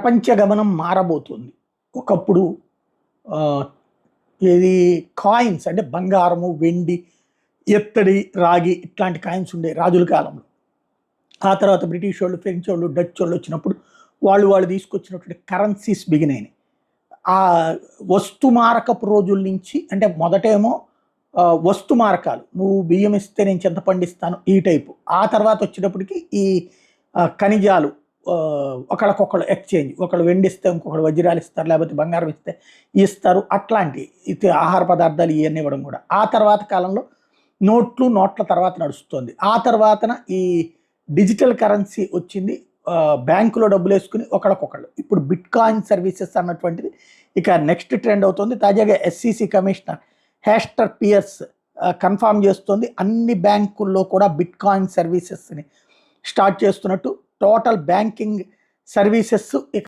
ప్రపంచ గమనం మారబోతుంది. ఒకప్పుడు ఆ, ఏది కాయిన్స్ అంటే బంగారము వెండి ఎత్తడి రాగి ఇట్లాంటి కాయిన్స్ ఉండే రాజుల కాలంలో. ఆ తర్వాత బ్రిటిష్ వాళ్ళు ఫ్రెంచ్ వాళ్ళు డచ్ వాళ్ళు వచ్చినప్పుడు వాళ్ళు వాళ్ళు తీసుకొచ్చినటువంటి కరెన్సీస్ బిగినాయి ఆ వస్తు మారకపు రోజుల నుంచి అంటే మొదటేమో వస్తు మారకాలు. నువ్వు బియ్యం ఇస్తే నేను చింత పండిస్తాను ఈ టైపు. ఆ తర్వాత వచ్చేటప్పటికి ఈ ఖనిజాలు ఒకళ్ళకొకళ్ళు ఎక్స్చేంజ్ ఒకళ్ళు వెండి ఇస్తే ఇంకొకళ్ళు వజ్రాలు ఇస్తారు లేకపోతే బంగారం ఇస్తే ఇస్తారు. అట్లాంటి ఇది ఆహార పదార్థాలు ఇవన్నీ ఇవ్వడం కూడా. ఆ తర్వాత కాలంలో నోట్లు నోట్ల తర్వాత నడుస్తుంది. ఆ తర్వాతన ఈ డిజిటల్ కరెన్సీ వచ్చింది. బ్యాంకులో డబ్బులు వేసుకుని ఒకళ్ళకొకళ్ళు. ఇప్పుడు బిట్ కాయిన్ సర్వీసెస్ అన్నటువంటిది ఇక నెక్స్ట్ ట్రెండ్ అవుతుంది. తాజాగా SCC commissioner Hester Peirce confirm చేస్తుంది. అన్ని బ్యాంకుల్లో కూడా బిట్ కాయిన్ సర్వీసెస్ని స్టార్ట్ చేస్తున్నట్టు టోటల్ బ్యాంకింగ్ సర్వీసెస్ ఇక